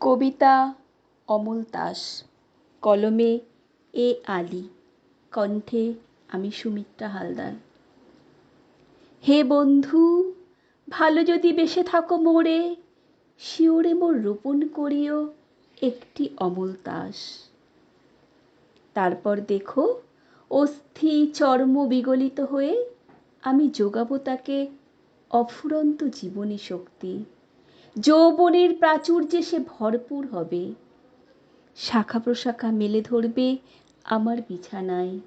কবিতা অমল দাস। কলমে এ আলি, কণ্ঠে আমি সুমিত্রা হালদার। হে বন্ধু, ভালো যদি বেসে থাকো মোরে শিওরে মোর রোপণ করিও একটি অমল তাস তারপর দেখো, অস্থি চর্ম বিগলিত হয়ে আমি যোগাবো তাকে অফুরন্ত জীবনী শক্তি। যৌবনের প্রাচুর্যে সে ভরপুর হবে। শাখা প্রশাখা মেলে ধরবে আমার বিছানায়।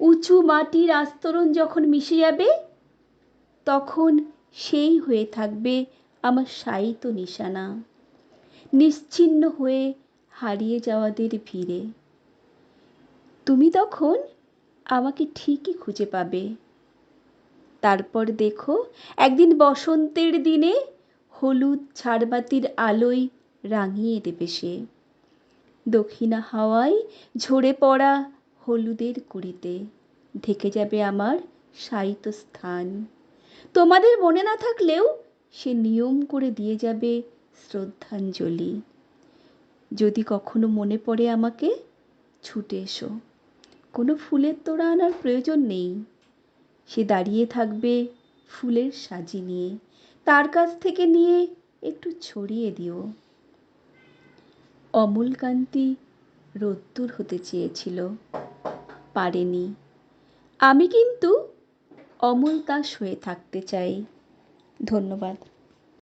উঁচু মাটির আস্তরণ যখন মিশে যাবে, তখন সেই হয়ে থাকবে আমার শায়িত নিশানা। নিশ্চিহ্ন হয়ে হারিয়ে যাওয়াদের ভিড়ে। তুমি তখন আমাকে ঠিকই খুঁজে পাবে। তারপর দেখো, একদিন বসন্তের দিনে হলুদ ঝাড়বাতির আলোয় রাঙিয়ে দেবে সে। দক্ষিণা হাওয়ায় ঝরে পড়া হলুদের কুড়িতে ঢেকে যাবে আমার শায়িত স্থান। তোমাদের মনে না থাকলেও সে নিয়ম করে দিয়ে যাবে শ্রদ্ধাঞ্জলি। যদি কখনো মনে পড়ে আমাকে, ছুটে এসো। কোনো ফুলের তোড়া আনার প্রয়োজন নেই। সে দাঁড়িয়ে থাকবে ফুলের সাজি নিয়ে। কাছ থেকে নিয়ে একটু ছড়িয়ে দিও। অমলকান্তি রোদ্দুর হতে চেয়েছিল। পারেনি। আমি কিন্তু অমল দাস হয়ে থাকতে চাই। ধন্যবাদ।